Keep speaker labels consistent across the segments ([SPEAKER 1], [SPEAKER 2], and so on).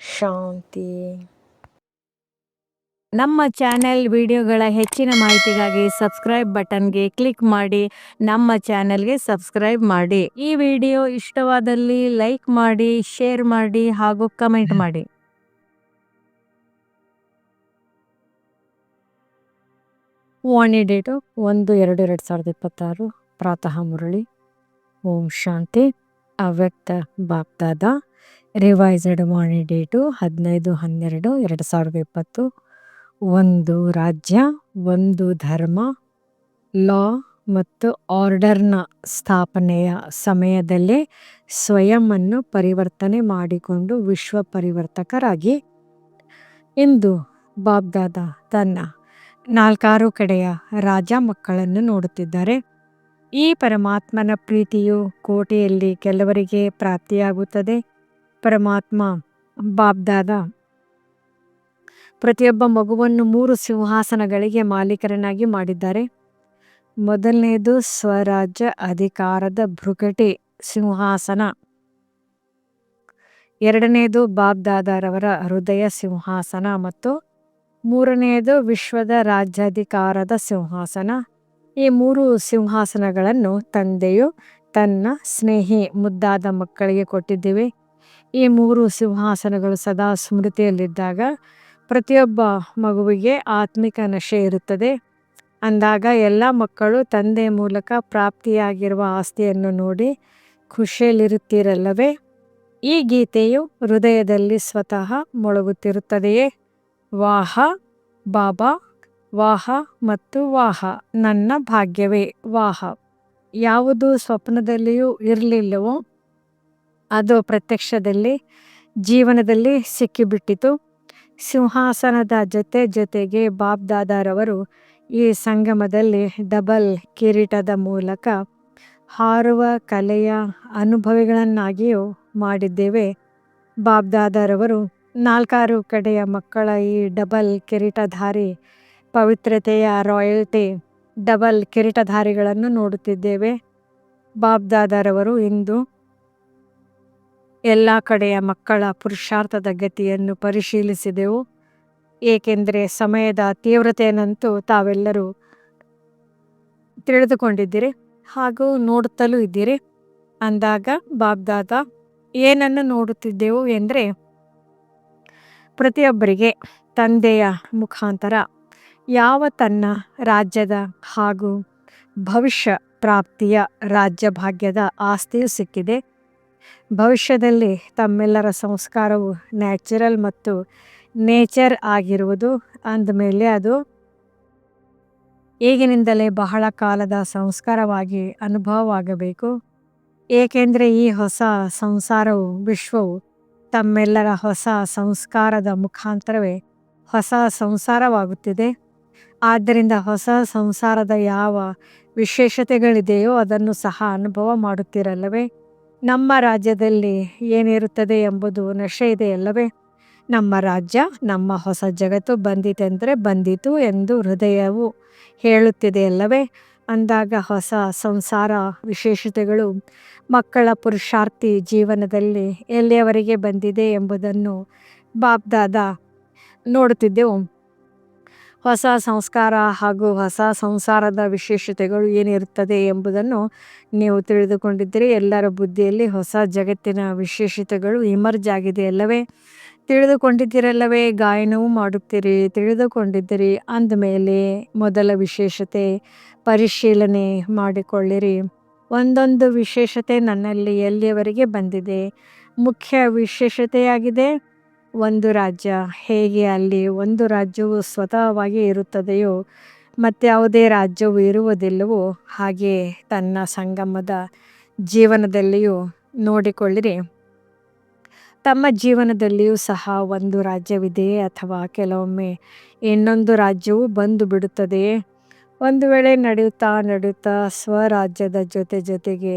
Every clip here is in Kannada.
[SPEAKER 1] ಶಾಂತಿ.
[SPEAKER 2] ನಮ್ಮ ಚಾನೆಲ್ ವಿಡಿಯೋಗಳ ಹೆಚ್ಚಿನ ಮಾಹಿತಿಗಾಗಿ ಸಬ್ಸ್ಕ್ರೈಬ್ ಬಟನ್ಗೆ ಕ್ಲಿಕ್ ಮಾಡಿ ನಮ್ಮ ಚಾನೆಲ್ಗೆ ಸಬ್ಸ್ಕ್ರೈಬ್ ಮಾಡಿ. ಈ ವಿಡಿಯೋ ಇಷ್ಟವಾದಲ್ಲಿ ಲೈಕ್ ಮಾಡಿ ಶೇರ್ ಮಾಡಿ ಹಾಗೂ ಕಮೆಂಟ್ ಮಾಡಿ. ವಾಣಿ ಡೇಟು ಒಂದು ಎರಡು ಎರಡು ಸಾವಿರದ ಇಪ್ಪತ್ತಾರು ಪ್ರಾತಃ ಮುರಳಿ. ಓಂ ಶಾಂತಿ ಅವ್ಯಕ್ತ ಬಾಗ್ದಾದ ರಿವೈಸ್ಡ್ ವಾಣಿ ಡೇಟು ಹದಿನೈದು, ಹನ್ನೆರಡು, ಎರಡು ಸಾವಿರದ ಇಪ್ಪತ್ತು. ಒಂದು ರಾಜ್ಯ, ಒಂದು ಧರ್ಮ, ಲಾ ಮತ್ತು ಆರ್ಡರ್ನ ಸ್ಥಾಪನೆಯ ಸಮಯದಲ್ಲೇ ಸ್ವಯಂವನ್ನು ಪರಿವರ್ತನೆ ಮಾಡಿಕೊಂಡು ವಿಶ್ವ ಪರಿವರ್ತಕರಾಗಿ. ಇಂದು ಬಾಬ್ದಾದ ತನ್ನ ನಾಲ್ಕಾರು ಕಡೆಯ ರಾಜ ಮಕ್ಕಳನ್ನು ನೋಡುತ್ತಿದ್ದಾರೆ. ಈ ಪರಮಾತ್ಮನ ಪ್ರೀತಿಯು ಕೋಟೆಯಲ್ಲಿ ಕೆಲವರಿಗೆ ಪ್ರಾಪ್ತಿಯಾಗುತ್ತದೆ. ಪರಮಾತ್ಮ ಬಾಬ್ದಾದ ಪ್ರತಿಯೊಬ್ಬ ಮಗುವನ್ನು ಮೂರು ಸಿಂಹಾಸನಗಳಿಗೆ ಮಾಲೀಕರನ್ನಾಗಿ ಮಾಡಿದ್ದಾರೆ. ಮೊದಲನೇದು ಸ್ವರಾಜ್ಯ ಅಧಿಕಾರದ ಭೃಕಟಿ ಸಿಂಹಾಸನ. ಎರಡನೆಯದು ಬಾಬ್ದಾದಾರವರ ಹೃದಯ ಸಿಂಹಾಸನ ಮತ್ತು ಮೂರನೆಯದು ವಿಶ್ವದ ರಾಜ್ಯಾಧಿಕಾರದ ಸಿಂಹಾಸನ. ಈ ಮೂರು ಸಿಂಹಾಸನಗಳನ್ನು ತಂದೆಯು ತನ್ನ ಸ್ನೇಹಿ ಮುದ್ದಾದ ಮಕ್ಕಳಿಗೆ ಕೊಟ್ಟಿದ್ದೇವೆ. ಈ ಮೂರು ಸಿಂಹಾಸನಗಳು ಸದಾ ಸ್ಮೃತಿಯಲ್ಲಿದ್ದಾಗ ಪ್ರತಿಯೊಬ್ಬ ಮಗುವಿಗೆ ಆತ್ಮಿಕ ನಶೆ ಇರುತ್ತದೆ. ಅಂದಾಗ ಎಲ್ಲ ಮಕ್ಕಳು ತಂದೆ ಮೂಲಕ ಪ್ರಾಪ್ತಿಯಾಗಿರುವ ಆಸ್ತಿಯನ್ನು ನೋಡಿ ಖುಷಿಯಲ್ಲಿರುತ್ತೀರಲ್ಲವೇ? ಈ ಗೀತೆಯು ಹೃದಯದಲ್ಲಿ ಸ್ವತಃ ಮೊಳಗುತ್ತಿರುತ್ತದೆಯೇ? ವಾಹ, ಬಾಬಾ, ವಾಹ ಮತ್ತು ವಾಹ, ನನ್ನ ಭಾಗ್ಯವೇ ವಾಹ. ಯಾವುದು ಸ್ವಪ್ನದಲ್ಲಿಯೂ ಇರಲಿಲ್ಲವೋ? ಅದು ಪ್ರತ್ಯಕ್ಷದಲ್ಲಿ ಜೀವನದಲ್ಲಿ ಸಿಕ್ಕಿಬಿಟ್ಟಿತು. ಸಿಂಹಾಸನದ ಜೊತೆ ಜೊತೆಗೆ ಬಾಬ್ದಾದಾರವರು ಈ ಸಂಗಮದಲ್ಲಿ ಡಬಲ್ ಕಿರೀಟದ ಮೂಲಕ ಹಾರುವ ಕಲೆಯ ಅನುಭವಿಗಳನ್ನಾಗಿಯೂ ಮಾಡಿದ್ದೇವೆ. ಬಾಬ್ದಾದಾರವರು ನಾಲ್ಕಾರು ಕಡೆಯ ಮಕ್ಕಳ ಈ ಡಬಲ್ ಕಿರೀಟಧಾರಿ ಪವಿತ್ರತೆಯ ರಾಯಲ್ಟಿ ಡಬಲ್ ಕಿರೀಟಧಾರಿಗಳನ್ನು ನೋಡುತ್ತಿದ್ದೇವೆ. ಬಾಬ್ದಾದಾರವರು ಇಂದು ಎಲ್ಲ ಕಡೆಯ ಮಕ್ಕಳ ಪುರುಷಾರ್ಥದ ಗತಿಯನ್ನು ಪರಿಶೀಲಿಸಿದೆವು. ಏಕೆಂದರೆ ಸಮಯದ ತೀವ್ರತೆಯನ್ನಂತೂ ತಾವೆಲ್ಲರೂ ತಿಳಿದುಕೊಂಡಿದ್ದೀರಿ. ಹಾಗೂ ನೋಡುತ್ತಲೂ ಇದ್ದೀರಿ. ಅಂದಾಗ ಬಾಗ್ದಾದ ಏನನ್ನು ನೋಡುತ್ತಿದ್ದೆವು ಎಂದರೆ, ಪ್ರತಿಯೊಬ್ಬರಿಗೆ ತಂದೆಯ ಮುಖಾಂತರ ಯಾವ ತನ್ನ ರಾಜ್ಯದ ಹಾಗೂ ಭವಿಷ್ಯ ಪ್ರಾಪ್ತಿಯ ರಾಜ್ಯ ಭಾಗ್ಯದ ಆಸ್ತಿಯು ಸಿಕ್ಕಿದೆ. ಭವಿಷ್ಯದಲ್ಲಿ ತಮ್ಮೆಲ್ಲರ ಸಂಸ್ಕಾರವು ನ್ಯಾಚುರಲ್ ಮತ್ತು ನೇಚರ್ ಆಗಿರುವುದು ಅಂದಮೇಲೆ ಅದು ಈಗಿನಿಂದಲೇ ಬಹಳ ಕಾಲದ ಸಂಸ್ಕಾರವಾಗಿ ಅನುಭವವಾಗಬೇಕು. ಏಕೆಂದರೆ ಈ ಹೊಸ ಸಂಸಾರವು, ವಿಶ್ವವು ತಮ್ಮೆಲ್ಲರ ಹೊಸ ಸಂಸ್ಕಾರದ ಮುಖಾಂತರವೇ ಹೊಸ ಸಂಸಾರವಾಗುತ್ತಿದೆ. ಆದ್ದರಿಂದ ಹೊಸ ಸಂಸಾರದ ಯಾವ ವಿಶೇಷತೆಗಳಿದೆಯೋ ಅದನ್ನು ಸಹ ಅನುಭವ ಮಾಡುತ್ತಿರಲ್ಲವೇ? ನಮ್ಮ ರಾಜ್ಯದಲ್ಲಿ ಏನಿರುತ್ತದೆ ಎಂಬುದು ನಶೆ ಇದೆಯಲ್ಲವೇ ನಮ್ಮ ರಾಜ್ಯ, ನಮ್ಮ ಹೊಸ ಜಗತ್ತು ಬಂದಿತೆಂದರೆ ಬಂದಿತು ಎಂದು ಹೃದಯವು ಹೇಳುತ್ತಿದೆಯಲ್ಲವೇ ಅಂದಾಗ ಹೊಸ ಸಂಸಾರ ವಿಶೇಷತೆಗಳು ಮಕ್ಕಳ ಪುರುಷಾರ್ಥಿ ಜೀವನದಲ್ಲಿ ಎಲ್ಲಿಯವರೆಗೆ ಬಂದಿದೆ ಎಂಬುದನ್ನು ಬಾಬ್ದಾದ ನೋಡುತ್ತಿದ್ದೆವು. ಹೊಸ ಸಂಸ್ಕಾರ ಹಾಗೂ ಹೊಸ ಸಂಸಾರದ ವಿಶೇಷತೆಗಳು ಏನಿರುತ್ತದೆ ಎಂಬುದನ್ನು ನೀವು ತಿಳಿದುಕೊಂಡಿದ್ದೀರಿ. ಎಲ್ಲರ ಬುದ್ಧಿಯಲ್ಲಿ ಹೊಸ ಜಗತ್ತಿನ ವಿಶೇಷತೆಗಳು ಇಮರ್ಜ್ ಆಗಿದೆ ಅಲ್ಲವೇ? ತಿಳಿದುಕೊಂಡಿದ್ದೀರಲ್ಲವೇ? ಗಾಯನವೂ ಮಾಡುತ್ತೀರಿ. ತಿಳಿದುಕೊಂಡಿದ್ದೀರಿ. ಅಂದಮೇಲೆ ಮೊದಲ ವಿಶೇಷತೆ ಪರಿಶೀಲನೆ ಮಾಡಿಕೊಳ್ಳಿರಿ. ಒಂದೊಂದು ವಿಶೇಷತೆ ನನ್ನಲ್ಲಿ ಎಲ್ಲಿಯವರೆಗೆ ಬಂದಿದೆ? ಮುಖ್ಯ ವಿಶೇಷತೆಯಾಗಿದೆ? ಒಂದು ರಾಜ್ಯ ಹೇಗೆ ಅಲ್ಲಿ ಒಂದು ರಾಜ್ಯವು ಸ್ವತಃವಾಗಿ ಇರುತ್ತದೆಯೋ ಮತ್ತು ಯಾವುದೇ ರಾಜ್ಯವು ಇರುವುದಿಲ್ಲವೋ ಹಾಗೆ ತನ್ನ ಸಂಗಮದ ಜೀವನದಲ್ಲಿಯೂ ನೋಡಿಕೊಳ್ಳಿರಿ. ತಮ್ಮ ಜೀವನದಲ್ಲಿಯೂ ಸಹ ಒಂದು ರಾಜ್ಯವಿದೆಯೇ ಅಥವಾ ಕೆಲವೊಮ್ಮೆ ಇನ್ನೊಂದು ರಾಜ್ಯವು ಬಂದು ಬಿಡುತ್ತದೆಯೇ ಒಂದು ವೇಳೆ ನಡೆಯುತ್ತಾ ನಡೆಯುತ್ತಾ ಸ್ವರಾಜ್ಯದ ಜೊತೆ ಜೊತೆಗೆ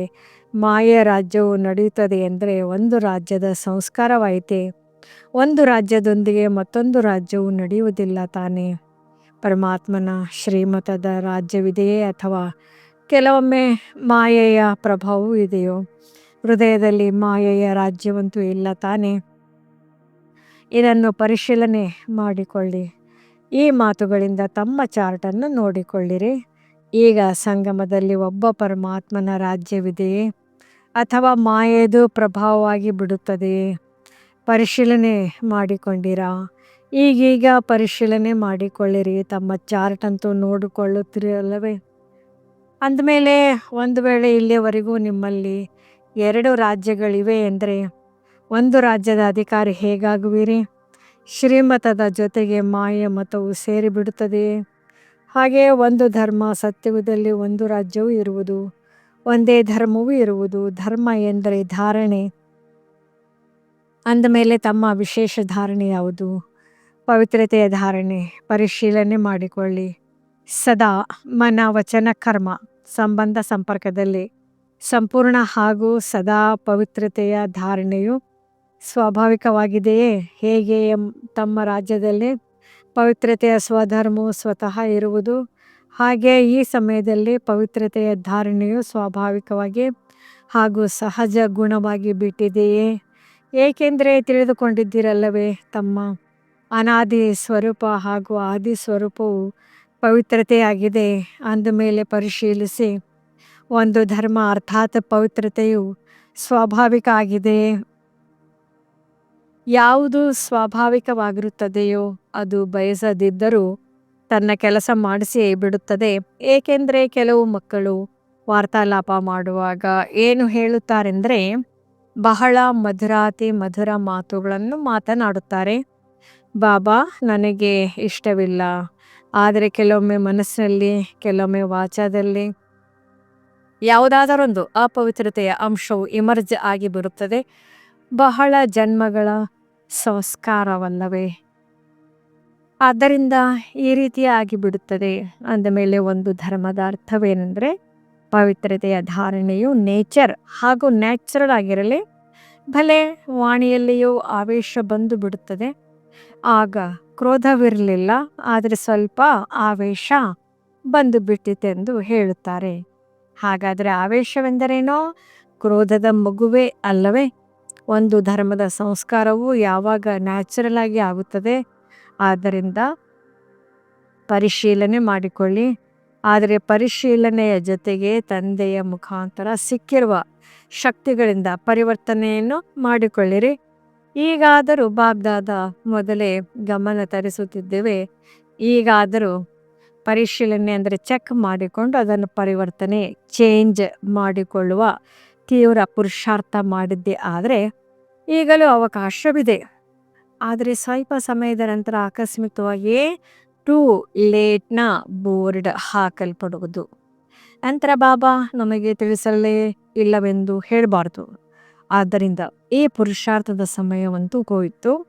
[SPEAKER 2] ಮಾಯ ರಾಜ್ಯವು ನಡೆಯುತ್ತದೆ ಎಂದರೆ ಒಂದು ರಾಜ್ಯದ ಸಂಸ್ಕಾರವಾಯಿತೆ. ಒಂದು ರಾಜ್ಯದೊಂದಿಗೆ ಮತ್ತೊಂದು ರಾಜ್ಯವು ನಡೆಯುವುದಿಲ್ಲ ತಾನೇ. ಪರಮಾತ್ಮನ ಶ್ರೀಮತದ ರಾಜ್ಯವಿದೆಯೇ ಅಥವಾ ಕೆಲವೊಮ್ಮೆ ಮಾಯೆಯ ಪ್ರಭಾವವೂ ಇದೆಯೋ? ಹೃದಯದಲ್ಲಿ ಮಾಯೆಯ ರಾಜ್ಯವಂತೂ ಇಲ್ಲ ತಾನೇ. ಇದನ್ನು ಪರಿಶೀಲನೆ ಮಾಡಿಕೊಳ್ಳಿ. ಈ ಮಾತುಗಳಿಂದ ತಮ್ಮ ಚಾರ್ಟನ್ನು ನೋಡಿಕೊಳ್ಳಿರಿ. ಈಗ ಸಂಗಮದಲ್ಲಿ ಒಬ್ಬ ಪರಮಾತ್ಮನ ರಾಜ್ಯವಿದೆಯೇ ಅಥವಾ ಮಾಯೆಯದು ಪ್ರಭಾವವಾಗಿ ಬಿಡುತ್ತದೆಯೇ? ಪರಿಶೀಲನೆ ಮಾಡಿಕೊಂಡಿರಾ? ಈಗೀಗ ಪರಿಶೀಲನೆ ಮಾಡಿಕೊಳ್ಳಿರಿ. ತಮ್ಮ ಚಾರ್ಟ್ ಅಂತೂ ನೋಡಿಕೊಳ್ಳುತ್ತೀರಿ ಅಲ್ಲವೇ ಅಂದಮೇಲೆ ಒಂದು ವೇಳೆ ಇಲ್ಲಿಯವರೆಗೂ ನಿಮ್ಮಲ್ಲಿ ಎರಡು ರಾಜ್ಯಗಳಿವೆ ಎಂದರೆ, ಒಂದು ರಾಜ್ಯದ ಅಧಿಕಾರಿ ಹೇಗಾಗುವಿರಿ? ಶ್ರೀಮತದ ಜೊತೆಗೆ ಮಾಯ ಮತವು ಸೇರಿಬಿಡುತ್ತದೆಯೇ ಹಾಗೆಯೇ ಒಂದು ಧರ್ಮ ಸತ್ಯವಿದಲ್ಲಿ ಒಂದು ರಾಜ್ಯವೂ ಇರುವುದು, ಒಂದೇ ಧರ್ಮವೂ ಇರುವುದು. ಧರ್ಮ ಎಂದರೆ ಧಾರಣೆ. ಅಂದಮೇಲೆ ತಮ್ಮ ವಿಶೇಷ ಧಾರಣೆ ಯಾವುದು? ಪವಿತ್ರತೆಯ ಧಾರಣೆ, ಪರಿಶೀಲನೆ ಮಾಡಿಕೊಳ್ಳಿ. ಸದಾ ಮನ ವಚನ ಕರ್ಮ, ಸಂಬಂಧ ಸಂಪರ್ಕದಲ್ಲಿ. ಸಂಪೂರ್ಣ ಹಾಗೂ ಸದಾ ಪವಿತ್ರತೆಯ ಧಾರಣೆಯು ಸ್ವಾಭಾವಿಕವಾಗಿದೆಯೇ? ಹೇಗೆ ತಮ್ಮ ರಾಜ್ಯದಲ್ಲಿ ಪವಿತ್ರತೆಯ ಸ್ವಧರ್ಮವು ಸ್ವತಃ ಇರುವುದು? ಹಾಗೆ ಈ ಸಮಯದಲ್ಲಿ ಪವಿತ್ರತೆಯ ಧಾರಣೆಯು ಸ್ವಾಭಾವಿಕವಾಗಿ ಹಾಗೂ ಸಹಜ ಗುಣವಾಗಿ ಬಿಟ್ಟಿದೆಯೇ? ಏಕೆಂದರೆ ತಿಳಿದುಕೊಂಡಿದ್ದೀರಲ್ಲವೇ ತಮ್ಮ ಅನಾದಿ ಸ್ವರೂಪ ಹಾಗೂ ಆದಿ ಸ್ವರೂಪವು ಪವಿತ್ರತೆಯಾಗಿದೆ ಅಂದಮೇಲೆ ಪರಿಶೀಲಿಸಿ, ಒಂದು ಧರ್ಮ ಅರ್ಥಾತ್ ಪವಿತ್ರತೆಯು ಸ್ವಾಭಾವಿಕ ಆಗಿದೆ. ಯಾವುದು ಸ್ವಾಭಾವಿಕವಾಗಿರುತ್ತದೆಯೋ ಅದು ಬಯಸದಿದ್ದರೂ ತನ್ನ ಕೆಲಸ ಮಾಡಿಸಿ ಬಿಡುತ್ತದೆ. ಏಕೆಂದರೆ ಕೆಲವು ಮಕ್ಕಳು ವಾರ್ತಾಲಾಪ ಮಾಡುವಾಗ ಏನು ಹೇಳುತ್ತಾರೆಂದರೆ ಬಹಳ ಮಧುರಾತಿ, ಮಧುರ ಮಾತುಗಳನ್ನು ಮಾತನಾಡುತ್ತಾರೆ. ಬಾಬಾ, ನನಗೆ ಇಷ್ಟವಿಲ್ಲ. ಆದರೆ ಕೆಲವೊಮ್ಮೆ ಮನಸ್ಸಿನಲ್ಲಿ, ಕೆಲವೊಮ್ಮೆ ವಾಚದಲ್ಲಿ ಯಾವುದಾದರೊಂದು ಅಪವಿತ್ರತೆಯ ಅಂಶವು ಇಮರ್ಜ್ ಆಗಿ ಬರುತ್ತದೆ. ಬಹಳ ಜನ್ಮಗಳ ಸಂಸ್ಕಾರವಲ್ಲವೇ. ಆದ್ದರಿಂದ ಈ ರೀತಿಯಾಗಿ ಬಿಡುತ್ತದೆ. ಅಂದ ಮೇಲೆ ಒಂದು ಧರ್ಮದ ಅರ್ಥವೇನೆಂದರೆ ಪವಿತ್ರತೆಯ ಧಾರಣೆಯು ನೇಚರ್ ಹಾಗೂ ನ್ಯಾಚುರಲ್ ಆಗಿರಲಿ, ಭಲೆ ವಾಣಿಯಲ್ಲಿಯೂ ಆವೇಶ ಬಂದು ಬಿಡುತ್ತದೆ. ಆಗ ಕ್ರೋಧವಿರಲಿಲ್ಲ, ಆದರೆ ಸ್ವಲ್ಪ ಆವೇಶ ಬಂದು ಬಿಟ್ಟಿತೆಂದು ಹೇಳುತ್ತಾರೆ. ಹಾಗಾದರೆ ಆವೇಶವೆಂದರೇನೋ? ಕ್ರೋಧದ ಮಗುವೇ ಅಲ್ಲವೇ? ಒಂದು ಧರ್ಮದ ಸಂಸ್ಕಾರವು ಯಾವಾಗ ನ್ಯಾಚುರಲ್ ಆಗಿ ಆಗುತ್ತದೆ? ಆದ್ದರಿಂದ ಪರಿಶೀಲನೆ ಮಾಡಿಕೊಳ್ಳಿ. ಆದರೆ ಪರಿಶೀಲನೆಯ ಜೊತೆಗೆ ತಂದೆಯ ಮುಖಾಂತರ ಸಿಕ್ಕಿರುವ ಶಕ್ತಿಗಳಿಂದ ಪರಿವರ್ತನೆಯನ್ನು ಮಾಡಿಕೊಳ್ಳಿರಿ. ಈಗಾದರೂ ಬಾಗ್ದಾದ ಮೊದಲೇ ಗಮನ ತರಿಸುತ್ತಿದ್ದೇವೆ. ಈಗಾದರೂ ಪರಿಶೀಲನೆ ಅಂದರೆ ಚೆಕ್ ಮಾಡಿಕೊಂಡು ಅದನ್ನು ಪರಿವರ್ತನೆ, ಚೇಂಜ್ ಮಾಡಿಕೊಳ್ಳುವ ತೀವ್ರ ಪುರುಷಾರ್ಥ ಮಾಡಿದ್ದೆ ಆದರೆ ಈಗಲೂ ಅವಕಾಶವಿದೆ. ಆದರೆ ಸ್ವಲ್ಪ ಸಮಯದ ನಂತರ ಆಕಸ್ಮಿಕವಾಗಿ ಟೂ ಲೇಟ್ನ ಬೋರ್ಡ್ ಹಾಕಲ್ಪಡುವುದು. ನಂತರ ಬಾಬಾ, ನಮಗೆ ತಿಳಿಸಲೇ ಇಲ್ಲವೆಂದು ಹೇಳಬಾರ್ದು. ಆದ್ದರಿಂದ ಈ ಪುರುಷಾರ್ಥದ ಸಮಯವಂತೂ ಹೋಯಿತು.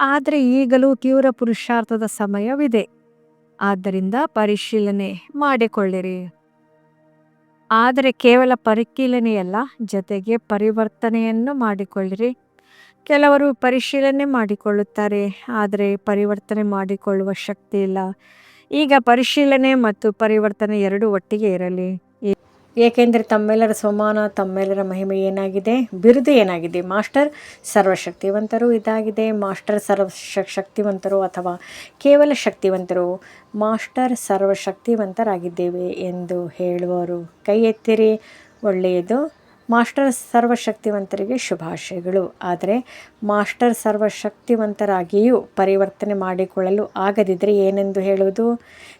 [SPEAKER 2] ಆದರೆ ಈಗಲೂ ತೀವ್ರ ಪುರುಷಾರ್ಥದ ಸಮಯವಿದೆ. ಆದ್ದರಿಂದ ಪರಿಶೀಲನೆ ಮಾಡಿಕೊಳ್ಳಿರಿ. ಆದರೆ ಕೇವಲ ಪರಿಶೀಲನೆಯಲ್ಲ, ಜೊತೆಗೆ ಪರಿವರ್ತನೆಯನ್ನು ಮಾಡಿಕೊಳ್ಳಿರಿ. ಕೆಲವರು ಪರಿಶೀಲನೆ ಮಾಡಿಕೊಳ್ಳುತ್ತಾರೆ, ಆದರೆ ಪರಿವರ್ತನೆ ಮಾಡಿಕೊಳ್ಳುವ ಶಕ್ತಿ ಇಲ್ಲ. ಈಗ ಪರಿಶೀಲನೆ ಮತ್ತು ಪರಿವರ್ತನೆ ಎರಡೂ ಒಟ್ಟಿಗೆ ಇರಲಿ. ಏಕೆಂದರೆ ತಮ್ಮೆಲ್ಲರ ಸಮಾನ, ತಮ್ಮೆಲ್ಲರ ಮಹಿಮೆ ಏನಾಗಿದೆ? ಬಿರುದು ಏನಾಗಿದೆ? ಮಾಸ್ಟರ್ ಸರ್ವಶಕ್ತಿವಂತರು ಇದಾಗಿದೆ. ಮಾಸ್ಟರ್ ಸರ್ವ ಶಕ್ತಿವಂತರು ಅಥವಾ ಕೇವಲ ಶಕ್ತಿವಂತರು ಮಾಸ್ಟರ್ ಸರ್ವಶಕ್ತಿವಂತರಾಗಿದ್ದೇವೆ ಎಂದು ಹೇಳುವರು. ಕೈ ಎತ್ತಿರಿ ಒಳ್ಳೆಯದು. ಮಾಸ್ಟರ್ ಸರ್ವಶಕ್ತಿವಂತರಿಗೆ ಶುಭಾಶಯಗಳು. ಆದರೆ ಮಾಸ್ಟರ್ ಸರ್ವಶಕ್ತಿವಂತರಾಗಿಯೂ ಪರಿವರ್ತನೆ ಮಾಡಿಕೊಳ್ಳಲು ಆಗದಿದ್ದರೆ ಏನೆಂದು ಹೇಳುವುದು?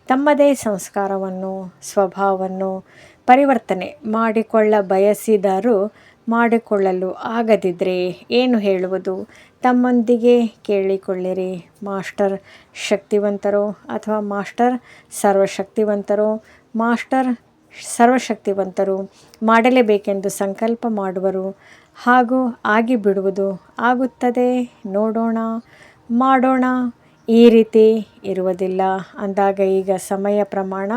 [SPEAKER 2] ತಮ್ಮದೇ ಸಂಸ್ಕಾರವನ್ನು, ಸ್ವಭಾವವನ್ನು ಪರಿವರ್ತನೆ ಮಾಡಿಕೊಳ್ಳ ಬಯಸಿದರೂ ಮಾಡಿಕೊಳ್ಳಲು ಆಗದಿದ್ದರೆ ಏನು ಹೇಳುವುದು? ತಮ್ಮೊಂದಿಗೆ ಕೇಳಿಕೊಳ್ಳಿರಿ. ಮಾಸ್ಟರ್ ಶಕ್ತಿವಂತರು ಅಥವಾ ಮಾಸ್ಟರ್ ಸರ್ವಶಕ್ತಿವಂತರು, ಮಾಸ್ಟರ್ ಸರ್ವಶಕ್ತಿವಂತರು, ಮಾಡಲೇಬೇಕೆಂದು ಸಂಕಲ್ಪ ಮಾಡುವರು, ಹಾಗೂ ಆಗಿ ಬಿಡುವುದು ಆಗುತ್ತದೆ. ನೋಡೋಣ, ಮಾಡೋಣ, ಈ ರೀತಿ ಇರುವುದಿಲ್ಲ. ಅಂದಾಗ ಈಗ ಸಮಯ ಪ್ರಮಾಣ,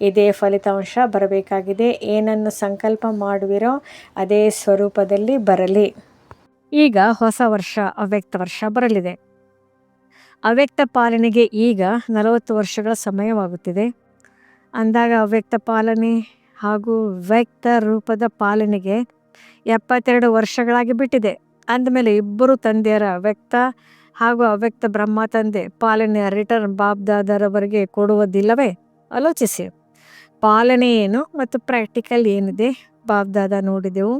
[SPEAKER 2] ಇದೇ ಫಲಿತಾಂಶ ಬರಬೇಕಾಗಿದೆ. ಏನನ್ನು ಸಂಕಲ್ಪ ಮಾಡುವಿರೋ, ಅದೇ ಸ್ವರೂಪದಲ್ಲಿ ಬರಲಿ. ಈಗ ಹೊಸ ವರ್ಷ, ಅವ್ಯಕ್ತ ವರ್ಷ ಬರಲಿದೆ. ಅವ್ಯಕ್ತ ಪಾಲನೆಗೆ ಈಗ ನಲವತ್ತು ವರ್ಷಗಳ ಸಮಯವಾಗುತ್ತಿದೆ. ಅಂದಾಗ ಅವ್ಯಕ್ತ ಪಾಲನೆ ಹಾಗೂ ವ್ಯಕ್ತ ರೂಪದ ಪಾಲನೆಗೆ ಎಪ್ಪತ್ತೆರಡು ವರ್ಷಗಳಾಗಿ ಬಿಟ್ಟಿದೆ. ಅಂದಮೇಲೆ ಇಬ್ಬರು ತಂದೆಯರ ವ್ಯಕ್ತ ಹಾಗೂ ಅವ್ಯಕ್ತ ಬ್ರಹ್ಮ ತಂದೆ ಪಾಲನೆಯ ರಿಟರ್ನ್ ಬಾಬ್ದಾದರವರೆಗೆ ಕೊಡುವುದಿಲ್ಲವೇ? ಆಲೋಚಿಸಿ. ಪಾಲನೆ ಏನು ಮತ್ತು ಪ್ರಾಕ್ಟಿಕಲ್ ಏನಿದೆ ಬಾಬ್ದಾದ ನೋಡಿದೆವು.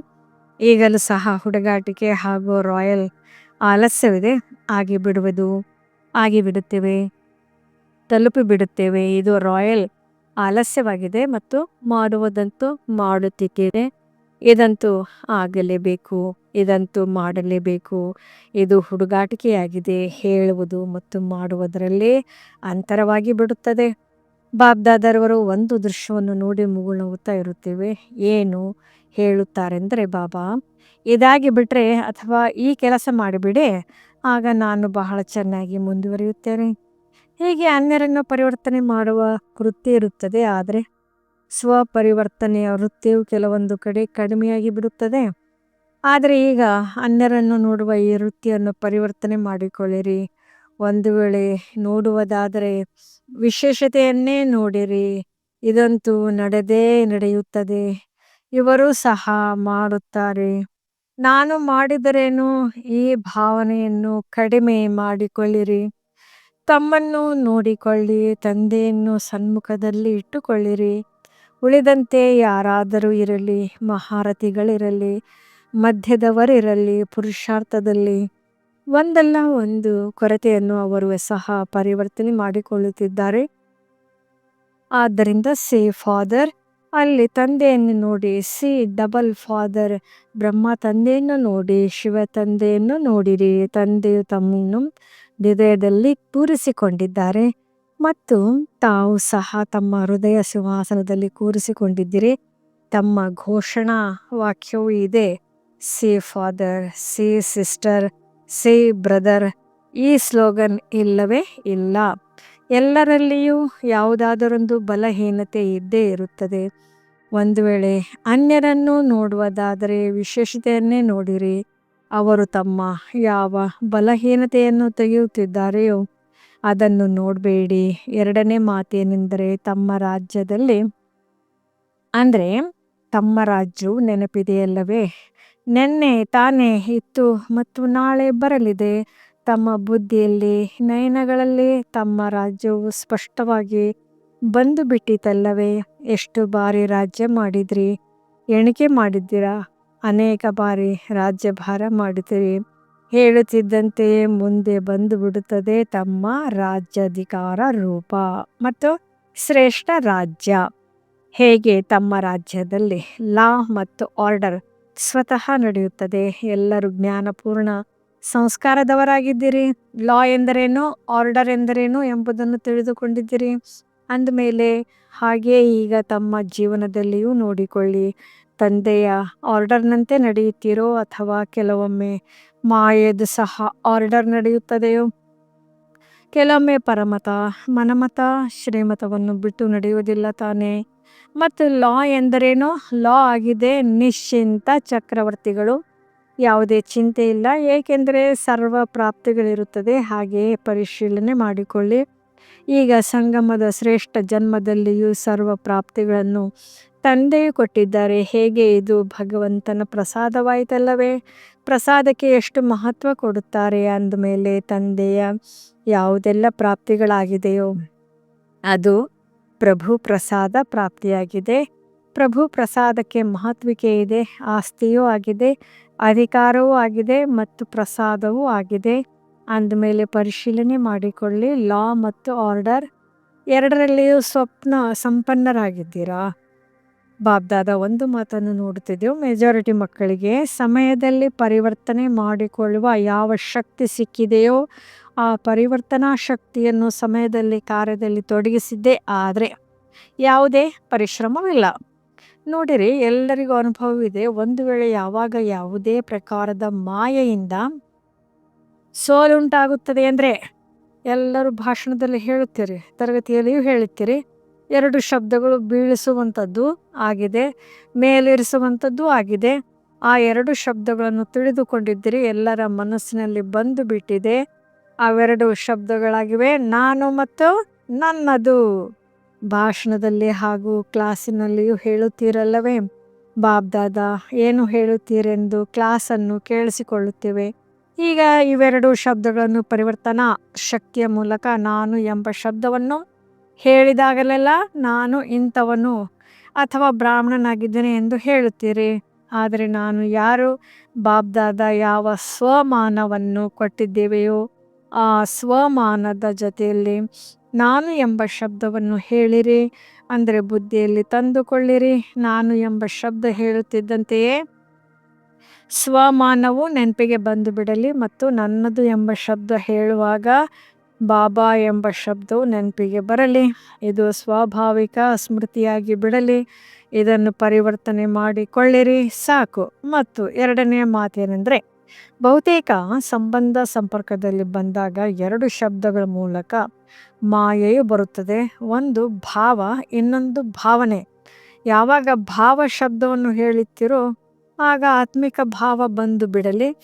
[SPEAKER 2] ಈಗಲೂ ಸಹ ಹುಡುಗಾಟಿಕೆ ಹಾಗೂ ರಾಯಲ್ ಆಲಸ್ಯವಿದೆ. ಆಗಿ ಬಿಡುವುದು, ಆಗಿ ಬಿಡುತ್ತೇವೆ, ತಲುಪಿ ಬಿಡುತ್ತೇವೆ. ಇದು ರಾಯಲ್ ಆಲಸ್ಯವಾಗಿದೆ ಮತ್ತು ಮಾಡುವುದಂತೂ ಮಾಡುತ್ತಿದ್ದೇನೆ. ಇದಂತೂ ಆಗಲೇಬೇಕು, ಇದಂತೂ ಮಾಡಲೇಬೇಕು. ಇದು ಹುಡುಗಾಟಿಕೆಯಾಗಿದೆ, ಹೇಳುವುದು ಮತ್ತು ಮಾಡುವುದರಲ್ಲೇ ಅಂತರವಾಗಿ ಬಿಡುತ್ತದೆ. ಬಾಬ್ದಾದರವರು ಒಂದು ದೃಶ್ಯವನ್ನು ನೋಡಿ ಮುಗುಳುತ್ತಾ ಇರುತ್ತೇವೆ. ಏನು ಹೇಳುತ್ತಾರೆಂದರೆ, ಬಾಬಾ, ಇದಾಗಿ ಬಿಟ್ಟರೆ ಅಥವಾ ಈ ಕೆಲಸ ಮಾಡಿಬಿಡೆ, ಆಗ ನಾನು ಬಹಳ ಚೆನ್ನಾಗಿ ಮುಂದುವರಿಯುತ್ತೇನೆ. ಹೀಗೆ ಅನ್ಯರನ್ನು ಪರಿವರ್ತನೆ ಮಾಡುವ ವೃತ್ತಿ ಇರುತ್ತದೆ. ಆದರೆ ಸ್ವಪರಿವರ್ತನೆಯ ವೃತ್ತಿಯು ಕೆಲವೊಂದು ಕಡೆ ಕಡಿಮೆಯಾಗಿ ಬಿಡುತ್ತದೆ. ಆದರೆ ಈಗ ಅನ್ಯರನ್ನು ನೋಡುವ ಈ ವೃತ್ತಿಯನ್ನು ಪರಿವರ್ತನೆ ಮಾಡಿಕೊಳ್ಳಿರಿ. ಒಂದು ವೇಳೆ ನೋಡುವುದಾದರೆ ವಿಶೇಷತೆಯನ್ನೇ ನೋಡಿರಿ. ಇದಂತೂ ನಡೆದೇ ನಡೆಯುತ್ತದೆ. ಇವರು ಸಹ ಮಾಡುತ್ತಾರೆ. ನಾನು ಮಾಡಿದರೇನು? ಈ ಭಾವನೆಯನ್ನು ಕಡಿಮೆ ಮಾಡಿಕೊಳ್ಳಿರಿ. ತಮ್ಮನ್ನು ನೋಡಿಕೊಳ್ಳಿ, ತಂದೆಯನ್ನು ಸನ್ಮುಖದಲ್ಲಿ ಇಟ್ಟುಕೊಳ್ಳಿರಿ. ಉಳಿದಂತೆ ಯಾರಾದರೂ ಇರಲಿ, ಮಹಾರಥಿಗಳಿರಲಿ, ಮಧ್ಯದವರಿರಲಿ, ಪುರುಷಾರ್ಥದಲ್ಲಿ, ಒಂದಲ್ಲ ಒಂದು ಕೊರತೆಯನ್ನು ಅವರು ಸಹ ಪರಿವರ್ತನೆ ಮಾಡಿಕೊಳ್ಳುತ್ತಿದ್ದಾರೆ. ಆದ್ದರಿಂದ ಸೇ ಫಾದರ್, ಅಲ್ಲಿ ತಂದೆಯನ್ನು ನೋಡಿ, ಸಿ ಡಬಲ್ ಫಾದರ್, ಬ್ರಹ್ಮ ತಂದೆಯನ್ನು ನೋಡಿ, ಶಿವ ತಂದೆಯನ್ನು ನೋಡಿರಿ, ತಂದೆಯು ತಮ್ಮನ್ನು ಹೃದಯದಲ್ಲಿ ಕೂರಿಸಿಕೊಂಡಿದ್ದಾರೆ. ಮತ್ತು ತಾವು ಸಹ ತಮ್ಮ ಹೃದಯ ಸಿಂಹಾಸನದಲ್ಲಿ ಕೂರಿಸಿಕೊಂಡಿದ್ದೀರಿ. ತಮ್ಮ ಘೋಷಣಾ ವಾಕ್ಯವೂ ಇದೆ. See father see sister see brother ಈ ಸ್ಲೋಗನ್ ಇಲ್ಲವೇ ಇಲ್ಲ. ಎಲ್ಲರಲ್ಲಿಯೂ ಯಾವುದಾದರೊಂದು ಬಲಹೀನತೆ ಇದ್ದೇ ಇರುತ್ತದೆ. ಒಂದು ವೇಳೆ ಅನ್ಯರನ್ನು ನೋಡುವುದಾದರೆ ವಿಶೇಷತೆಯನ್ನೇ ನೋಡಿರಿ. ಅವರು ತಮ್ಮ ಯಾವ ಬಲಹೀನತೆಯನ್ನು ತೆಗೆಯುತ್ತಿದ್ದಾರೆಯೋ ಅದನ್ನು ನೋಡಬೇಡಿ. ಎರಡನೇ ಮಾತೇನೆಂದರೆ ತಮ್ಮ ರಾಜ್ಯದಲ್ಲಿ, ಅಂದರೆ ತಮ್ಮ ರಾಜ್ಯವು ನೆನಪಿದೆಯಲ್ಲವೇ? ನೆನ್ನೆ ತಾನೇ ಇತ್ತು ಮತ್ತು ನಾಳೆ ಬರಲಿದೆ. ತಮ್ಮ ಬುದ್ಧಿಯಲ್ಲಿ, ನಯನಗಳಲ್ಲಿ ತಮ್ಮ ರಾಜ್ಯವು ಸ್ಪಷ್ಟವಾಗಿ ಬಂದು ಬಿಟ್ಟಿತಲ್ಲವೇ ಎಷ್ಟು ಬಾರಿ ರಾಜ್ಯ ಮಾಡಿದ್ರಿ? ಎಣಿಕೆ ಮಾಡಿದ್ದೀರಾ? ಅನೇಕ ಬಾರಿ ರಾಜ್ಯಭಾರ ಮಾಡಿದಿರಿ ಹೇಳುತ್ತಿದ್ದಂತೆಯೇ ಮುಂದೆ ಬಂದು ಬಿಡುತ್ತದೆ ತಮ್ಮ ರಾಜ್ಯಾಧಿಕಾರ ರೂಪ ಮತ್ತು ಶ್ರೇಷ್ಠ ರಾಜ್ಯ. ಹೇಗೆ ತಮ್ಮ ರಾಜ್ಯದಲ್ಲಿ ಲಾ ಮತ್ತು ಆರ್ಡರ್ ಸ್ವತಃ ನಡೆಯುತ್ತದೆ? ಎಲ್ಲರೂ ಜ್ಞಾನಪೂರ್ಣ ಸಂಸ್ಕಾರದವರಾಗಿದ್ದೀರಿ. ಲಾ ಎಂದರೇನು? ಆರ್ಡರ್ ಎಂದರೇನು ಎಂಬುದನ್ನು ತಿಳಿದುಕೊಂಡಿದ್ದೀರಿ. ಅಂದಮೇಲೆ ಹಾಗೆ ಈಗ ತಮ್ಮ ಜೀವನದಲ್ಲಿಯೂ ನೋಡಿಕೊಳ್ಳಿ. ತಂದೆಯ ಆರ್ಡರ್ನಂತೆ ನಡೆಯುತ್ತೀರೋ ಅಥವಾ ಕೆಲವೊಮ್ಮೆ ಮಾಯದ ಸಹ ಆರ್ಡರ್ ನಡೆಯುತ್ತದೆಯೋ? ಕೆಲವೊಮ್ಮೆ ಪರಮತ, ಮನಮತ, ಶ್ರೀಮತವನ್ನು ಬಿಟ್ಟು ನಡೆಯುವುದಿಲ್ಲ ತಾನೇ. ಮತ್ತು ಲಾ ಎಂದರೇನು? ಲಾ ಆಗಿದೆ ನಿಶ್ಚಿಂತ ಚಕ್ರವರ್ತಿಗಳು. ಯಾವುದೇ ಚಿಂತೆ ಇಲ್ಲ, ಏಕೆಂದರೆ ಸರ್ವ ಪ್ರಾಪ್ತಿಗಳಿರುತ್ತದೆ. ಹಾಗೆಯೇ ಪರಿಶೀಲನೆ ಮಾಡಿಕೊಳ್ಳಿ. ಈಗ ಸಂಗಮದ ಶ್ರೇಷ್ಠ ಜನ್ಮದಲ್ಲಿಯೂ ಸರ್ವ ಪ್ರಾಪ್ತಿಗಳನ್ನು ತಂದೆಯು ಕೊಟ್ಟಿದ್ದಾರೆ. ಹೇಗೆ ಇದು ಭಗವಂತನ ಪ್ರಸಾದವಾಯಿತಲ್ಲವೇ? ಪ್ರಸಾದಕ್ಕೆ ಎಷ್ಟು ಮಹತ್ವ ಕೊಡುತ್ತಾರೆ ಅಂದಮೇಲೆ ತಂದೆಯ ಯಾವುದೆಲ್ಲ ಪ್ರಾಪ್ತಿಗಳಾಗಿದೆಯೋ? ಅದು ಪ್ರಭು ಪ್ರಸಾದ ಪ್ರಾಪ್ತಿಯಾಗಿದೆ. ಪ್ರಭು ಪ್ರಸಾದಕ್ಕೆ ಮಹತ್ವಿಕೆ ಇದೆ, ಆಸ್ತಿಯೂ ಆಗಿದೆ, ಅಧಿಕಾರವೂ ಆಗಿದೆ ಮತ್ತು ಪ್ರಸಾದವೂ ಆಗಿದೆ. ಅಂದಮೇಲೆ ಪರಿಶೀಲನೆ ಮಾಡಿಕೊಳ್ಳಿ. ಲಾ ಮತ್ತು ಆರ್ಡರ್. ಎರಡರಲ್ಲಿಯೂ ಸ್ವಪ್ನ ಸಂಪನ್ನರಾಗಿದ್ದೀರಾ? ಬಾಬ್ದಾದ ಒಂದು ಮಾತನ್ನು ನೋಡುತ್ತಿದ್ದೆವು. ಮೆಜಾರಿಟಿ ಮಕ್ಕಳಿಗೆ, ಸಮಯದಲ್ಲಿ ಪರಿವರ್ತನೆ ಮಾಡಿಕೊಳ್ಳುವ ಯಾವ ಶಕ್ತಿ ಸಿಕ್ಕಿದೆಯೋ ಆ ಪರಿವರ್ತನಾ ಶಕ್ತಿಯನ್ನು ಸಮಯದಲ್ಲಿ, ಕಾರ್ಯದಲ್ಲಿ ತೊಡಗಿಸಿದ್ದೇ. ಆದರೆ ಯಾವುದೇ ಪರಿಶ್ರಮವಿಲ್ಲ. ನೋಡಿರಿ, ಎಲ್ಲರಿಗೂ ಅನುಭವವಿದೆ. ಒಂದು ವೇಳೆ ಯಾವಾಗ ಯಾವುದೇ ಪ್ರಕಾರದ ಮಾಯೆಯಿಂದ ಸೋಲುಂಟಾಗುತ್ತದೆ ಅಂದರೆ ಎಲ್ಲರೂ ಭಾಷಣದಲ್ಲಿ ಹೇಳುತ್ತೀರಿ, ತರಗತಿಯಲ್ಲಿಯೂ ಹೇಳುತ್ತೀರಿ ಎರಡು ಶಬ್ದಗಳು ಬೀಳಿಸುವಂಥದ್ದು ಆಗಿದೆ, ಮೇಲಿರಿಸುವಂಥದ್ದು ಆಗಿದೆ. ಆ ಎರಡು ಶಬ್ದಗಳನ್ನು ತಿಳಿದುಕೊಂಡಿದ್ದೀರಿ, ಎಲ್ಲರ ಮನಸ್ಸಿನಲ್ಲಿ ಬಂದು ಬಿಟ್ಟಿದೆ. ಅವೆರಡು ಶಬ್ದಗಳಾಗಿವೆ, ನಾನು ಮತ್ತು ನನ್ನದು. ಭಾಷಣದಲ್ಲಿ ಹಾಗೂ ಕ್ಲಾಸಿನಲ್ಲಿಯೂ ಹೇಳುತ್ತೀರಲ್ಲವೇ? ಬಾಬ್ದಾದ, ಏನು ಹೇಳುತ್ತೀರೆಂದು ಕ್ಲಾಸನ್ನು ಕೇಳಿಸಿಕೊಳ್ಳುತ್ತೇವೆ. ಈಗ ಇವೆರಡು ಶಬ್ದಗಳನ್ನು ಪರಿವರ್ತನಾ ಶಕ್ತಿಯ ಮೂಲಕ ನಾನು ಎಂಬ ಶಬ್ದವನ್ನು ಹೇಳಿದಾಗಲೆಲ್ಲ ನಾನು ಇಂಥವನು ಅಥವಾ ಬ್ರಾಹ್ಮಣನಾಗಿದ್ದೇನೆ ಎಂದು ಹೇಳುತ್ತೀರಿ. ಆದರೆ ನಾನು ಯಾರು? ಬಾಬ್ದಾದ ಯಾವ ಸ್ವಮಾನವನ್ನು ಕೊಟ್ಟಿದ್ದೇವೆಯೋ ಆ ಸ್ವಮಾನದ ಜೊತೆಯಲ್ಲಿ ನಾನು ಎಂಬ ಶಬ್ದವನ್ನು ಹೇಳಿರಿ. ಅಂದರೆ ಬುದ್ಧಿಯಲ್ಲಿ ತಂದುಕೊಳ್ಳಿರಿ. ನಾನು ಎಂಬ ಶಬ್ದ ಹೇಳುತ್ತಿದ್ದಂತೆಯೇ ಸ್ವಮಾನವು ನೆನಪಿಗೆ ಬಂದು ಬಿಡಲಿ ಮತ್ತು ನನ್ನದು ಎಂಬ ಶಬ್ದ ಹೇಳುವಾಗ ಬಾಬಾ ಎಂಬ ಶಬ್ದವು ನೆನಪಿಗೆ ಬರಲಿ, ಇದು ಸ್ವಾಭಾವಿಕ ಸ್ಮೃತಿಯಾಗಿ ಬಿಡಲಿ. ಇದನ್ನು ಪರಿವರ್ತನೆ ಮಾಡಿಕೊಳ್ಳಿರಿ, ಸಾಕು. ಮತ್ತು ಎರಡನೆಯ ಮಾತೇನೆಂದರೆ, ಬಹುತೇಕ ಸಂಬಂಧ ಸಂಪರ್ಕದಲ್ಲಿ ಬಂದಾಗ ಎರಡು ಶಬ್ದಗಳ ಮೂಲಕ ಮಾಯೆಯು ಬರುತ್ತದೆ. ಒಂದು ಭಾವ, ಇನ್ನೊಂದು ಭಾವನೆ. ಯಾವಾಗ ಭಾವ ಶಬ್ದವನ್ನು ಹೇಳುತ್ತೀರೋ, ಆಗ ಆತ್ಮಿಕ ಭಾವ ಬಂದು ಬಿಡಲಿ.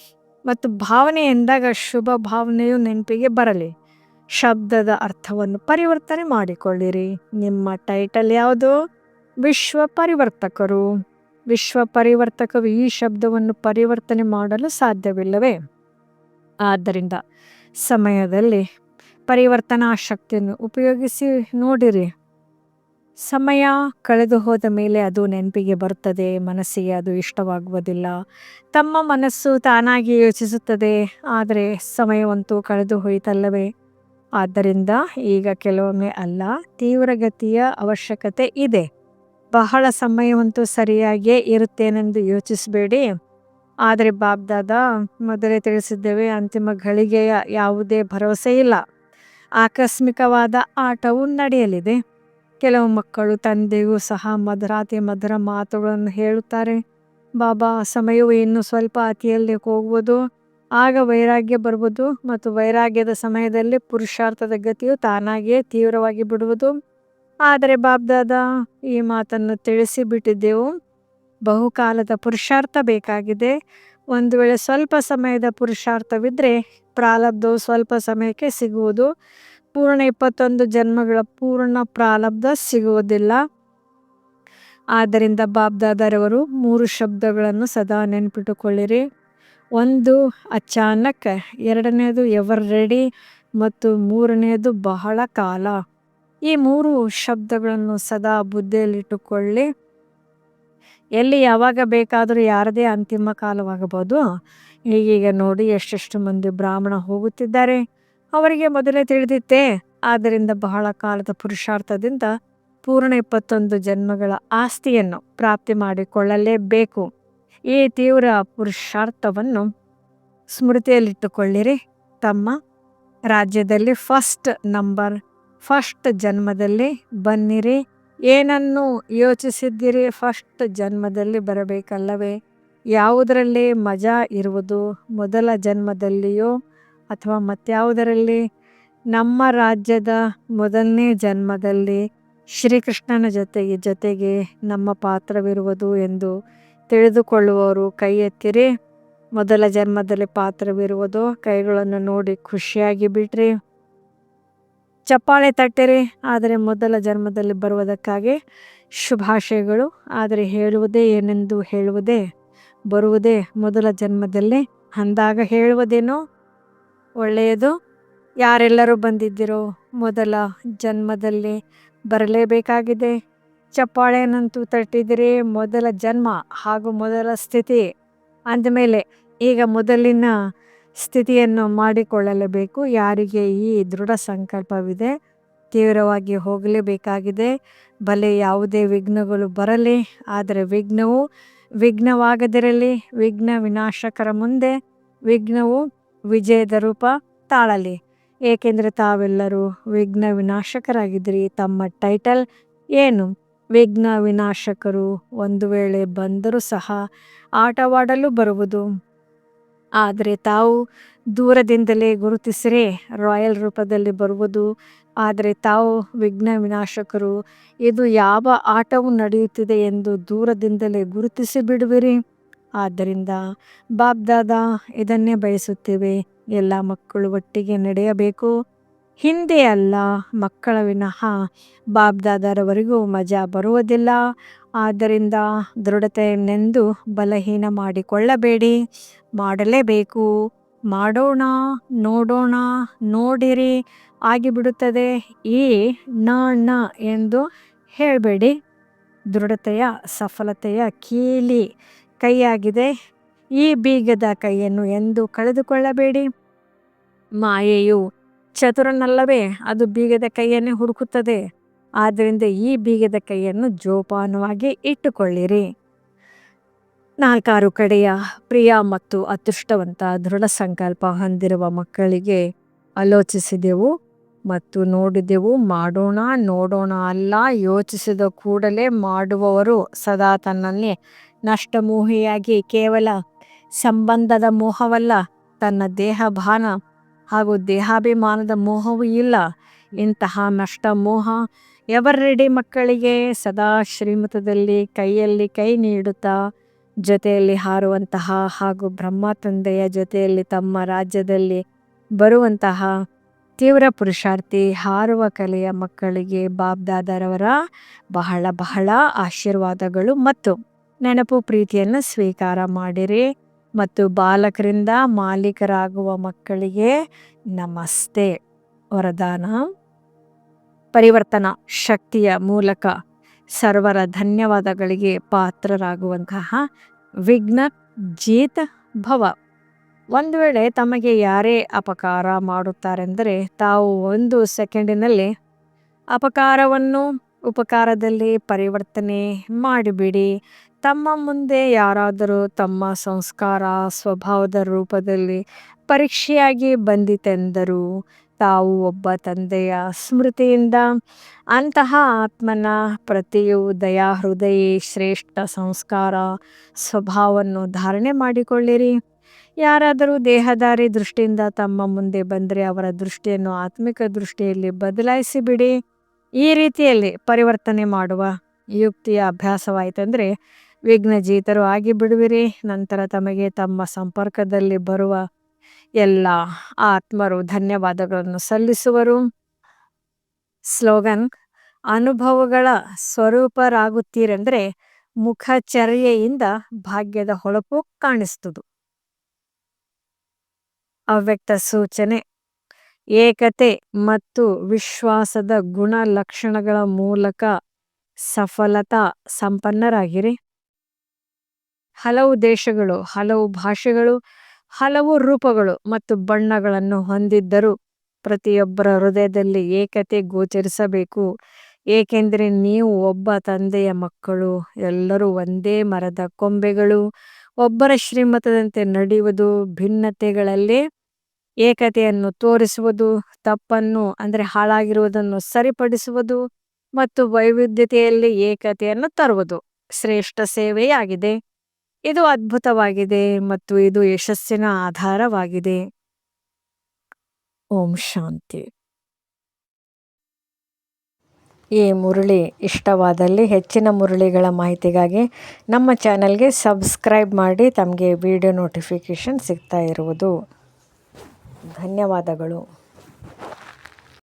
[SPEAKER 2] ಮತ್ತು ಭಾವನೆ ಎಂದಾಗ ಶುಭ ಭಾವನೆಯು ನೆನಪಿಗೆ ಬರಲಿ. ಶಬ್ದದ ಅರ್ಥವನ್ನು ಪರಿವರ್ತನೆ ಮಾಡಿಕೊಳ್ಳಿರಿ. ನಿಮ್ಮ ಟೈಟಲ್ ಯಾವುದು? ವಿಶ್ವ ಪರಿವರ್ತಕರು. ವಿಶ್ವ ಪರಿವರ್ತಕರು ಈ ಶಬ್ದವನ್ನು ಪರಿವರ್ತನೆ ಮಾಡಲು ಸಾಧ್ಯವಿಲ್ಲವೇ? ಆದ್ದರಿಂದ ಸಮಯದಲ್ಲಿ ಪರಿವರ್ತನಾ ಶಕ್ತಿಯನ್ನು ಉಪಯೋಗಿಸಿ ನೋಡಿರಿ. ಸಮಯ ಕಳೆದು ಹೋದ ಮೇಲೆ ಅದು ನೆನಪಿಗೆ ಬರುತ್ತದೆ, ಮನಸ್ಸಿಗೆ ಅದು ಇಷ್ಟವಾಗುವುದಿಲ್ಲ. ತಮ್ಮ ಮನಸ್ಸು ತಾನಾಗಿ ಯೋಚಿಸುತ್ತದೆ, ಆದರೆ ಸಮಯವಂತೂ ಕಳೆದು ಹೋಯಿತಲ್ಲವೇ? ಆದ್ದರಿಂದ ಈಗ ಕೆಲವೊಮ್ಮೆ ಅಲ್ಲ, ತೀವ್ರಗತಿಯ ಅವಶ್ಯಕತೆ ಇದೆ. ಬಹಳ ಸಮಯವಂತೂ ಸರಿಯಾಗಿಯೇ ಇರುತ್ತೇನೆಂದು ಯೋಚಿಸಬೇಡಿ. ಆದರೆ ಬಾಬ್ದಾದ ಮೊದಲೇ ತಿಳಿಸಿದ್ದೇವೆ, ಅಂತಿಮ ಘಳಿಗೆಯ ಯಾವುದೇ ಭರವಸೆ ಇಲ್ಲ. ಆಕಸ್ಮಿಕವಾದ ಆಟವು ನಡೆಯಲಿದೆ. ಕೆಲವು ಮಕ್ಕಳು ತಂದೆಗೂ ಸಹ ಮಧುರಾತಿ ಮಧುರ ಮಾತುಗಳನ್ನು ಹೇಳುತ್ತಾರೆ. ಬಾಬಾ, ಸಮಯವು ಇನ್ನು ಸ್ವಲ್ಪ ಅತಿಯಲ್ಲಿ ಹೋಗುವುದು. ಆಗ ವೈರಾಗ್ಯ ಬರುವುದು ಮತ್ತು ವೈರಾಗ್ಯದ ಸಮಯದಲ್ಲಿ ಪುರುಷಾರ್ಥದ ಗತಿಯು ತಾನಾಗಿಯೇ ತೀವ್ರವಾಗಿ ಬಿಡುವುದು. ಆದರೆ ಬಾಬ್ದಾದ ಈ ಮಾತನ್ನು ತಿಳಿಸಿ ಬಿಟ್ಟಿದ್ದೆವು ಬಹುಕಾಲದ ಪುರುಷಾರ್ಥ ಬೇಕಾಗಿದೆ. ಒಂದು ವೇಳೆ ಸ್ವಲ್ಪ ಸಮಯದ ಪುರುಷಾರ್ಥವಿದ್ದರೆ ಪ್ರಾಲಬ್ಧವು ಸ್ವಲ್ಪ ಸಮಯಕ್ಕೆ ಸಿಗುವುದು. ಪೂರ್ಣ ಇಪ್ಪತ್ತೊಂದು ಜನ್ಮಗಳ ಪೂರ್ಣ ಪ್ರಾಲಬ್ಧ ಸಿಗುವುದಿಲ್ಲ. ಆದ್ದರಿಂದ ಬಾಬ್ದಾದರವರು ಮೂರು ಶಬ್ದಗಳನ್ನು ಸದಾ ನೆನಪಿಟ್ಟುಕೊಳ್ಳಿರಿ. ಒಂದು ಅಚಾನಕ್, ಎರಡನೇದು ಎವರ್ ರೆಡಿ ಮತ್ತು ಮೂರನೆಯದು ಬಹಳ ಕಾಲ. ಈ ಮೂರು ಶಬ್ದಗಳನ್ನು ಸದಾ ಬುದ್ಧಿಯಲ್ಲಿಟ್ಟುಕೊಳ್ಳಿ. ಎಲ್ಲಿ ಯಾವಾಗ ಬೇಕಾದರೂ ಯಾರದೇ ಅಂತಿಮ ಕಾಲವಾಗಬಹುದು. ಈಗೀಗ ನೋಡಿ ಎಷ್ಟೆಷ್ಟು ಮಂದಿ ಬ್ರಾಹ್ಮಣ ಹೋಗುತ್ತಿದ್ದಾರೆ. ಅವರಿಗೆ ಮೊದಲೇ ತಿಳಿದಿತ್ತೆ ಆದ್ದರಿಂದ ಬಹಳ ಕಾಲದ ಪುರುಷಾರ್ಥದಿಂದ ಪೂರ್ಣ ಇಪ್ಪತ್ತೊಂದು ಜನ್ಮಗಳ ಆಸ್ತಿಯನ್ನು ಪ್ರಾಪ್ತಿ ಮಾಡಿಕೊಳ್ಳಲೇಬೇಕು. ಈ ತೀವ್ರ ಪುರುಷಾರ್ಥವನ್ನು ಸ್ಮೃತಿಯಲ್ಲಿಟ್ಟುಕೊಳ್ಳಿರಿ. ತಮ್ಮ ರಾಜ್ಯದಲ್ಲಿ ಫಸ್ಟ್ ನಂಬರ್ ಫಸ್ಟ್ ಜನ್ಮದಲ್ಲಿ ಬನ್ನಿರಿ. ಏನನ್ನು ಯೋಚಿಸಿದ್ದೀರಿ? ಫಸ್ಟ್ ಜನ್ಮದಲ್ಲಿ ಬರಬೇಕಲ್ಲವೇ? ಯಾವುದರಲ್ಲಿ ಮಜಾ ಇರುವುದು? ಮೊದಲ ಜನ್ಮದಲ್ಲಿಯೋ ಅಥವಾ ಮತ್ತಾವುದರಲ್ಲಿ ನಮ್ಮ ರಾಜ್ಯದ ಮೊದಲನೇ ಜನ್ಮದಲ್ಲಿ ಶ್ರೀಕೃಷ್ಣನ ಜೊತೆಗೆ ಜೊತೆಗೆ ನಮ್ಮ ಪಾತ್ರವಿರುವುದು ಎಂದು ತಿಳಿದುಕೊಳ್ಳುವವರು ಕೈ ಎತ್ತಿರಿ. ಮೊದಲ ಜನ್ಮದಲ್ಲಿ ಪಾತ್ರವಿರುವುದು ಕೈಗಳನ್ನು ನೋಡಿ ಖುಷಿಯಾಗಿ ಬಿಡ್ರಿ ಚಪ್ಪಾಳೆ ತಟ್ಟಿರಿ, ಆದರೆ ಮೊದಲ ಜನ್ಮದಲ್ಲಿ ಬರುವುದಕ್ಕಾಗಿ ಶುಭಾಶಯಗಳು, ಆದರೆ ಹೇಳುವುದೇ ಏನೆಂದು ಹೇಳುವುದೇ, ಬರುವುದೇ ಮೊದಲ ಜನ್ಮದಲ್ಲಿ ಅಂದಾಗ ಹೇಳುವುದೇನೋ? ಒಳ್ಳೆಯದು. ಯಾರೆಲ್ಲರೂ ಬಂದಿದ್ದೀರೋ, ಮೊದಲ ಜನ್ಮದಲ್ಲಿ ಬರಲೇಬೇಕಾಗಿದೆ. ಚಪ್ಪಾಳೆನಂತೂ ತಟ್ಟಿದಿರಿ, ಮೊದಲ ಜನ್ಮ ಹಾಗೂ ಮೊದಲ ಸ್ಥಿತಿ. ಅಂದಮೇಲೆ ಈಗ ಮೊದಲಿನ ಸ್ಥಿತಿಯನ್ನು ಮಾಡಿಕೊಳ್ಳಲೇಬೇಕು. ಯಾರಿಗೆ ಈ ದೃಢ ಸಂಕಲ್ಪವಿದೆ, ತೀವ್ರವಾಗಿ ಹೋಗಲೇಬೇಕಾಗಿದೆ. ಬಲೆ ಯಾವುದೇ ವಿಘ್ನಗಳು ಬರಲಿ, ಆದರೆ ವಿಘ್ನವು ವಿಘ್ನವಾಗದಿರಲಿ, ವಿಘ್ನ ವಿನಾಶಕರ ಮುಂದೆ ವಿಘ್ನವು ವಿಜಯದ ರೂಪ ತಾಳಲಿ. ಏಕೆಂದರೆ ತಾವೆಲ್ಲರೂ ವಿಘ್ನ ವಿನಾಶಕರಾಗಿದ್ರಿ ತಮ್ಮ ಟೈಟಲ್ ಏನು? ವಿಘ್ನ ವಿನಾಶಕರು ಒಂದು ವೇಳೆ ಬಂದರೂ ಸಹ ಆಟವಾಡಲು ಬರುವುದು. ಆದರೆ ತಾವು ದೂರದಿಂದಲೇ ಗುರುತಿಸಿರೆ ರಾಯಲ್ ರೂಪದಲ್ಲಿ ಬರುವುದು. ಆದರೆ ತಾವು ವಿಘ್ನ ವಿನಾಶಕರು, ಇದು ಯಾವ ಆಟವು ನಡೆಯುತ್ತಿದೆ ಎಂದು ದೂರದಿಂದಲೇ ಗುರುತಿಸಿ ಬಿಡುವಿರಿ. ಆದ್ದರಿಂದ ಬಾಬ್ದಾದ ಇದನ್ನೇ ಬಯಸುತ್ತೇವೆ. ಎಲ್ಲ ಮಕ್ಕಳು ಒಟ್ಟಿಗೆ ನಡೆಯಬೇಕು. ಹಿಂದೆ ಅಲ್ಲ, ಮಕ್ಕಳ ವಿನಃ ಬಾಬ್ದಾದರವರೆಗೂ ಮಜಾ ಬರುವುದಿಲ್ಲ. ಆದ್ದರಿಂದ ದೃಢತೆಯನ್ನೆಂದು ಬಲಹೀನ ಮಾಡಿಕೊಳ್ಳಬೇಡಿ. ಮಾಡಲೇಬೇಕು. ಮಾಡೋಣ, ನೋಡೋಣ, ನೋಡಿರಿ, ಆಗಿಬಿಡುತ್ತದೆ. ಈ ನ ಎಂದು ಹೇಳಬೇಡಿ. ದೃಢತೆಯ, ಸಫಲತೆಯ ಕೀಲಿ ಕೈಯಾಗಿದೆ. ಈ ಬೀಗದ ಕೈಯನ್ನು ಎಂದು ಕಳೆದುಕೊಳ್ಳಬೇಡಿ. ಮಾಯೆಯು ಚತುರನಲ್ಲವೇ ಅದು ಬೀಗದ ಕೈಯನ್ನೇ ಹುಡುಕುತ್ತದೆ. ಆದ್ದರಿಂದ ಈ ಬೀಗದ ಕೈಯನ್ನು ಜೋಪಾನವಾಗಿ ಇಟ್ಟುಕೊಳ್ಳಿರಿ. ನಾಲ್ಕಾರು ಕಡೆಯ ಪ್ರಿಯ ಮತ್ತು ಅದೃಷ್ಟವಂತ ದೃಢ ಸಂಕಲ್ಪ ಹೊಂದಿರುವ ಮಕ್ಕಳಿಗೆ ಆಲೋಚಿಸಿದೆವು ಮತ್ತು ನೋಡಿದೆವು, ಮಾಡೋಣ, ನೋಡೋಣ ಅಲ್ಲ, ಯೋಚಿಸಿದ ಕೂಡಲೇ ಮಾಡುವವರು ಸದಾ ತನ್ನಲ್ಲಿ ನಷ್ಟಮೋಹಿಯಾಗಿ ಕೇವಲ ಸಂಬಂಧದ ಮೋಹವಲ್ಲ, ತನ್ನ ದೇಹಭಾನ ಹಾಗೂ ದೇಹಾಭಿಮಾನದ ಮೋಹವೂ ಇಲ್ಲ. ಇಂತಹ ನಷ್ಟ ಮೋಹ ಎವರೆಡಿ ಮಕ್ಕಳಿಗೆ ಸದಾ ಶ್ರೀಮತದಲ್ಲಿ ಕೈಯಲ್ಲಿ ಕೈ ನೀಡುತ್ತಾ ಜೊತೆಯಲ್ಲಿ ಹಾರುವಂತಹ ಹಾಗೂ ಬ್ರಹ್ಮ ತಂದೆಯ ಜೊತೆಯಲ್ಲಿ ತಮ್ಮ ರಾಜ್ಯದಲ್ಲಿ ಬರುವಂತಹ ತೀವ್ರ ಪುರುಷಾರ್ಥಿ ಹಾರುವ ಕಲೆಯ ಮಕ್ಕಳಿಗೆ ಬಾಬ್ದಾದರವರ ಬಹಳ ಬಹಳ ಆಶೀರ್ವಾದಗಳು ಮತ್ತು ನೆನಪು ಪ್ರೀತಿಯನ್ನು ಸ್ವೀಕಾರ ಮಾಡಿರಿ. ಮತ್ತು ಬಾಲಕರಿಂದ ಮಾಲೀಕರಾಗುವ ಮಕ್ಕಳಿಗೆ ನಮಸ್ತೆ. ವರದಾನ. ಪರಿವರ್ತನಾ ಶಕ್ತಿಯ ಮೂಲಕ ಸರ್ವರ ಧನ್ಯವಾದಗಳಿಗೆ ಪಾತ್ರರಾಗುವಂತಹ ವಿಘ್ನ ಜೀತ ಭವ. ಒಂದು ವೇಳೆ ತಮಗೆ ಯಾರೇ ಅಪಕಾರ ಮಾಡುತ್ತಾರೆಂದರೆ ತಾವು ಒಂದು ಸೆಕೆಂಡಿನಲ್ಲಿ ಅಪಕಾರವನ್ನು ಉಪಕಾರದಲ್ಲಿ ಪರಿವರ್ತನೆ ಮಾಡಿಬಿಡಿ. ತಮ್ಮ ಮುಂದೆ ಯಾರಾದರೂ ತಮ್ಮ ಸಂಸ್ಕಾರ, ಸ್ವಭಾವದ ರೂಪದಲ್ಲಿ ಪರೀಕ್ಷೆಯಾಗಿ ಬಂದಿತೆಂದರು ತಾವು ಒಬ್ಬ ತಂದೆಯ ಸ್ಮೃತಿಯಿಂದ ಅಂತಹ ಆತ್ಮನ ಪ್ರತಿಯು ದಯಾ ಹೃದಯ ಶ್ರೇಷ್ಠ ಸಂಸ್ಕಾರ ಸ್ವಭಾವವನ್ನು ಧಾರಣೆ ಮಾಡಿಕೊಳ್ಳಿರಿ. ಯಾರಾದರೂ ದೇಹದಾರಿ ದೃಷ್ಟಿಯಿಂದ ತಮ್ಮ ಮುಂದೆ ಬಂದರೆ ಅವರ ದೃಷ್ಟಿಯನ್ನು ಆತ್ಮಿಕ ದೃಷ್ಟಿಯಲ್ಲಿ ಬದಲಾಯಿಸಿ ಬಿಡಿ ಈ ರೀತಿಯಲ್ಲಿ ಪರಿವರ್ತನೆ ಮಾಡುವ ಯುಕ್ತಿಯ ಅಭ್ಯಾಸವಾಯಿತಂದರೆ ವಿಘ್ನಜೀತರು ಆಗಿ ಬಿಡುವಿರಿ. ನಂತರ ತಮಗೆ ತಮ್ಮ ಸಂಪರ್ಕದಲ್ಲಿ ಬರುವ ಎಲ್ಲ ಆತ್ಮರು ಧನ್ಯವಾದಗಳನ್ನು ಸಲ್ಲಿಸುವರು. ಸ್ಲೋಗನ್, ಅನುಭವಗಳ ಸ್ವರೂಪರಾಗುತ್ತೀರೆಂದರೆ ಮುಖಚರ್ಯೆಯಿಂದ ಭಾಗ್ಯದ ಹೊಳಪು ಕಾಣಿಸ್ತದು ಅವ್ಯಕ್ತ ಸೂಚನೆ, ಏಕತೆ ಮತ್ತು ವಿಶ್ವಾಸದ ಗುಣ ಲಕ್ಷಣಗಳ ಮೂಲಕ ಸಫಲತಾ ಸಂಪನ್ನರಾಗಿರಿ. ಹಲವು ದೇಶಗಳು, ಹಲವು ಭಾಷೆಗಳು, ಹಲವು ರೂಪಗಳು ಮತ್ತು ಬಣ್ಣಗಳನ್ನು ಹೊಂದಿದ್ದರೂ ಪ್ರತಿಯೊಬ್ಬರ ಹೃದಯದಲ್ಲಿ ಏಕತೆ ಗೋಚರಿಸಬೇಕು. ಏಕೆಂದರೆ ನೀವು ಒಬ್ಬ ತಂದೆಯ ಮಕ್ಕಳು, ಎಲ್ಲರೂ ಒಂದೇ ಮರದ ಕೊಂಬೆಗಳು, ಒಬ್ಬರ ಶ್ರೀಮತದಂತೆ ನಡೆಯುವುದು, ಭಿನ್ನತೆಗಳಲ್ಲಿ ಏಕತೆಯನ್ನು ತೋರಿಸುವುದು, ತಪ್ಪನ್ನು ಅಂದರೆ ಹಾಳಾಗಿರುವುದನ್ನು ಸರಿಪಡಿಸುವುದು ಮತ್ತು ವೈವಿಧ್ಯತೆಯಲ್ಲಿ ಏಕತೆಯನ್ನು ತರುವುದು ಶ್ರೇಷ್ಠ ಸೇವೆಯಾಗಿದೆ. ಇದು ಅದ್ಭುತವಾಗಿದೆ ಮತ್ತು ಇದು ಯಶಸ್ಸಿನ ಆಧಾರವಾಗಿದೆ. ಓಂ ಶಾಂತಿ. ಈ ಮುರುಳಿ ಇಷ್ಟವಾದಲ್ಲಿ ಹೆಚ್ಚಿನ ಮುರುಳಿಗಳ ಮಾಹಿತಿಗಾಗಿ ನಮ್ಮ ಚಾನಲ್ಗೆ ಸಬ್ಸ್ಕ್ರೈಬ್ ಮಾಡಿ ತಮಗೆ ವಿಡಿಯೋ ನೋಟಿಫಿಕೇಷನ್ ಸಿಗ್ತಾ ಇರುವುದು. ಧನ್ಯವಾದಗಳು.